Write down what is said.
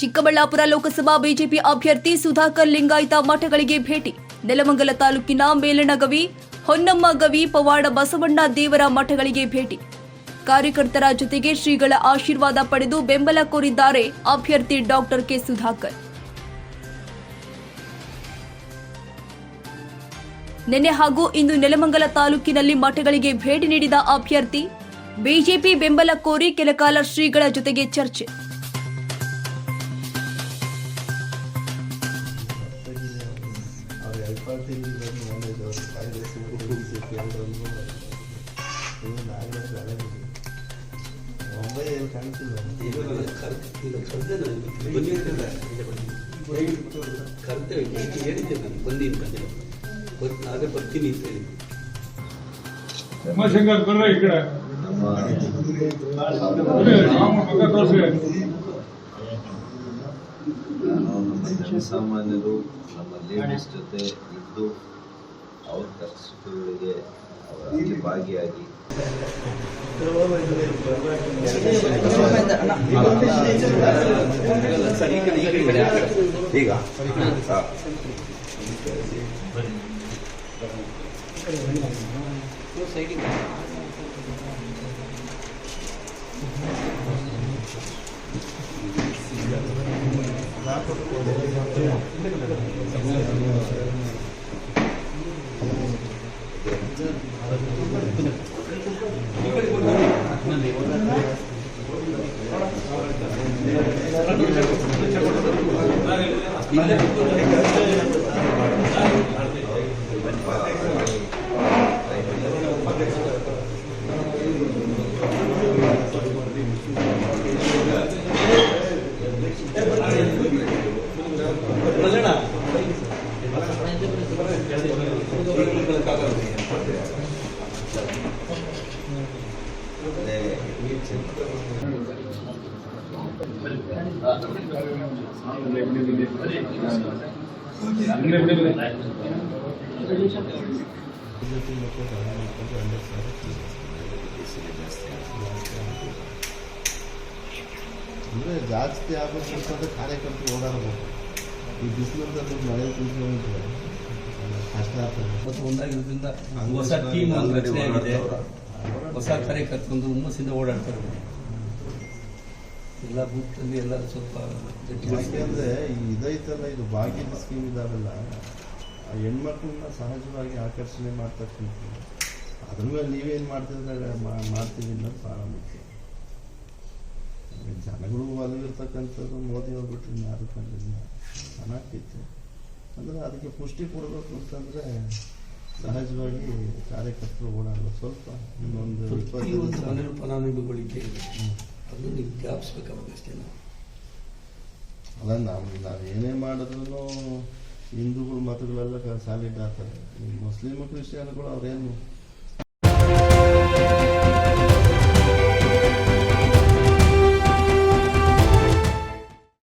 Chikkaballapur Lok Sabha BJP ಅಭ್ಯರ್ಥಿ ಸುಧಾಕರ್ ಲಿಂಗಾಯತ ಮಠಗಳಿಗೆ ಭೇಟಿ. ನೆಲಮಂಗಲ ತಾಲೂಕಿನ ಮೇಲಣಗವಿ, ಹೊನ್ನಮ್ಮ ಗವಿ, ಪವಾಡ ಬಸವಣ್ಣ ದೇವರ ಮಠಗಳಿಗೆ ಭೇಟಿ. ಕಾರ್ಯಕರ್ತರ ಜೊತೆಗೆ ಶ್ರೀಗಳ ಆಶೀರ್ವಾದ ಪಡೆದು ಬೆಂಬಲ ಕೋರಿದ್ದಾರೆ ಅಭ್ಯರ್ಥಿ ಡಾಕ್ಟರ್ ಕೆ ಸುಧಾಕರ್. ನಿನ್ನೆ ಹಾಗೂ ಇಂದು ನೆಲಮಂಗಲ ತಾಲೂಕಿನಲ್ಲಿ ಮಠಗಳಿಗೆ ಭೇಟಿ ನೀಡಿದ ಅಭ್ಯರ್ಥಿ, ಬಿಜೆಪಿ ಬೆಂಬಲ ಕೋರಿ ಕೆಲಕಾಲ ಶ್ರೀಗಳ ಜೊತೆಗೆ ಚರ್ಚೆ. ಪಾರ್ಟಿ ಬಂದು ಅವರು ಕಾಂಗ್ರೆಸ್ ಬಿ ನಾಗರಾಜ್ ಹಳೆ ಮುಂಬೈ ಎಲ್ಲಿ ಕಾಣ್ತಿಲ್ಲ ಕರ್ತವ್ಯ ಹೇಳಿದ್ದೆ ನಾನು ಬಂದೀನಿ ಬಂದಿಲ್ಲ ಬರ್- ನಾಳೆ ಬರ್ತೀನಿ ಅಂತ ಹೇಳಿ ಉಮಾಶಂಕರ್ ಬರ್ರ ಈ ಕಡೆ ಬರ್ರಿ, ರಾಮ ಮಗ ತೋರ್ಸಿ ನಮ್ಮ ಜನಸಾಮಾನ್ಯರು ನಮ್ಮ ಲೇಡೀಸ್ ಜೊತೆ ಇದ್ದು ಅವ್ರ ಕಷ್ಟಗಳಿಗೆ ಅವರಲ್ಲಿ ಭಾಗಿಯಾಗಿ. ಈಗ. ಬಿಡಿ, ఇక్కడికి ಬಿಡಿ. ಬಿಜೆಪಿ ಮತ್ತು ಮತ್ತು ಹಂಡ್ರೆಡ್ ಸಾವಿರ ಅಂದರೆ ಜಾಸ್ತಿ ಆಗಬೇಕಂತಂದ್ರೆ ಕಾರ್ಯಕರ್ತರು ಓಡಾಡಬೇಕು ಈ ಬಿಸಿಲಂತಂದ್ರೆ ಮಳೆ ಕೂತ್ಕೊಂಡ್ರೆ ಕಷ್ಟ ಆಗ್ತದೆ ಮತ್ತು ಒಂದಾಗಿರೋದ್ರಿಂದ ಹೊಸ ಟೀಮ್ ಒಂದು ರಚನೆ ಆಗಿದೆ ಹೊಸ ಕಾರ್ಯಕರ್ತರೊಂದು ಹುಮ್ಮಸ್ಸಿಂದ ಓಡಾಡ್ತಾರೆ. ಎಲ್ಲ ಬೂತಲ್ಲಿ ಎಲ್ಲ ಸ್ವಲ್ಪ ಅಂದ್ರೆ ಯಾಕೆಂದ್ರೆ ಈ ಇದೈತಲ್ಲ ಇದು ಭಾಗ್ಯದ ಸ್ಕೀಮ್ ಇದಾವೆಲ್ಲ ಆ ಹೆಣ್ಮಕ್ಳನ್ನ ಸಹಜವಾಗಿ ಆಕರ್ಷಣೆ ಮಾಡ್ತಕ್ಕಂಥ ಅದ್ರ ಮೇಲೆ ನೀವೇನು ಮಾಡ್ತಿದ್ರೆ ಮಾಡ್ತೀವಿ ಅನ್ನೋದು ಭಾಳ ಮುಖ್ಯ. ಜನಗಳು ಒಲವಿರ್ತಕ್ಕಂಥದ್ದು ಮೋದಿ ಹೋಗ್ಬಿಟ್ರೆ ಯಾರು ಕಂಡಿಲ್ಲ. ಚೆನ್ನಾಗ್ತಿತ್ತು ಅಂದರೆ ಅದಕ್ಕೆ ಪುಷ್ಟಿ ಕೊಡಬೇಕು ಅಂತಂದರೆ ಸಹಜವಾಗಿ ಕಾರ್ಯಕರ್ತರು ಓಡಾಡೋದು ಸ್ವಲ್ಪ ಇನ್ನೊಂದು ಪ್ರತಿಯೊಂದು ಫಲಾನುಭವಿಗಳಿಕೆ ಇದೆ ಅದನ್ನು ನೀವು ಜ್ಞಾಪಿಸ್ಬೇಕಾಗಷ್ಟೇ ನಾವು. ಅಲ್ಲ ನಾವು ನಾವು ಏನೇ ಮಾಡಿದ್ರು ಹಿಂದೂಗಳು ಮತಗಳೆಲ್ಲ ಸಾಲಿಡ್ ಆಗ್ತಾರೆ ಮುಸ್ಲಿಮ್ ಕ್ರಿಶ್ಚಿಯನ್ಗಳು ಅವ್ರೇನು